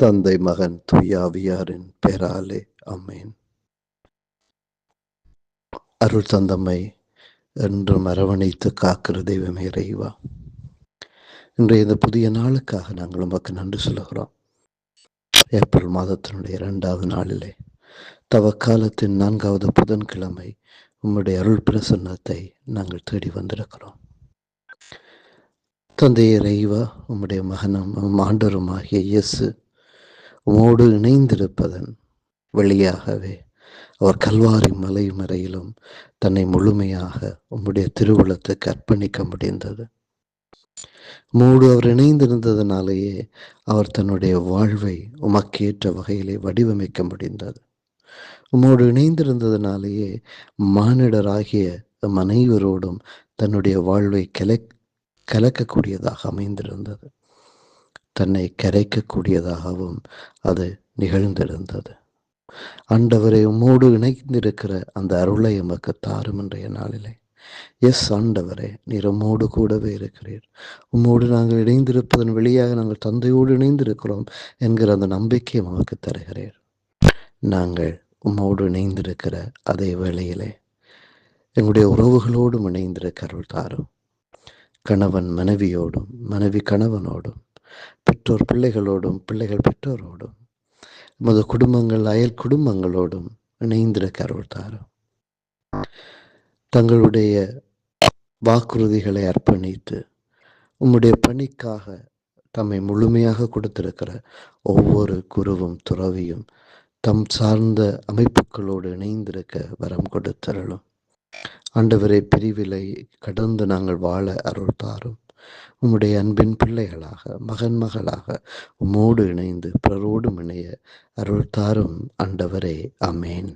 தந்தை மகன் துயாவியாரின் பெயராலே அம்மேன் அருள் தந்தம்மை என்று அரவணைத்து காக்கிற தெய்வமே இறைவா. இன்றைய இந்த புதிய நாளுக்காக நாங்கள் உமக்கு நன்றி சொல்லுகிறோம். ஏப்ரல் மாதத்தினுடைய இரண்டாவது நாளிலே தவக்காலத்தின் நான்காவது புதன்கிழமை உம்முடைய அருள் பிரசன்னத்தை நாங்கள் தேடி வந்திருக்கிறோம். தந்தை இறைவா உம்முடைய மகனும் ஆண்டருமாகிய இயேசு உமோடு இணைந்திருப்பதன் வழியாகவே அவர் கல்வாரி மலை மறையிலும் தன்னை முழுமையாக உம்முடைய திருவுளத்துக்கு அர்ப்பணிக்க முடிந்தது. மூடு அவர் இணைந்திருந்ததனாலேயே அவர் தன்னுடைய வாழ்வை உமக்கேற்ற வகையிலே வடிவமைக்க முடிந்தது. உம்மோடு இணைந்திருந்ததனாலேயே மானிடராகிய நம் அனைவரோடும் தன்னுடைய வாழ்வை கலை கலக்கக்கூடியதாக அமைந்திருந்தது. தன்னை கரைக்கக்கூடியதாகவும் அது நிகழ்ந்திருந்தது. ஆண்டவரை உம்மோடு இணைந்திருக்கிற அந்த அருளை எமக்கு தாரும் இன்றைய நாளிலே. எஸ் ஆண்டவரே நீர் உம்மோடு கூடவே இருக்கிறீர். உம்மோடு நாங்கள் இணைந்திருப்பதன் வழியாக நாங்கள் தந்தையோடு இணைந்திருக்கிறோம் என்கிற அந்த நம்பிக்கையை நமக்கு தருகிறீர். நாங்கள் உம்மோடு இணைந்திருக்கிற அதே வேளையிலே எங்களுடைய உறவுகளோடும் இணைந்திருக்க அருள் தாரும். கணவன் மனைவியோடும் மனைவி கணவனோடும் பெற்றோர் பிள்ளைகளோடும் பிள்ளைகள் பெற்றோரோடும் நமது குடும்பங்கள் அயல் குடும்பங்களோடும் இணைந்திருக்க அருள் தாரும் தங்களுடைய வாக்குறுதிகளை அர்ப்பணித்து உம்முடைய பணிக்காக தம்மை முழுமையாக கொடுத்திருக்கிற ஒவ்வொரு குருவும் துறவியும் தம் சார்ந்த அமைப்புகளோடு இணைந்திருக்க வரம் கொடுத்தருளும். ஆண்டவரை பிரிவிலை கடந்து நாங்கள் வாழ அருள் தாரும் உம்முடைய அன்பின் பிள்ளைகளாக மகன் மகளாக உம்மோடு இணைந்து பிறரோடும் இணைய அருள் தாரும் ஆண்டவரே அமேன்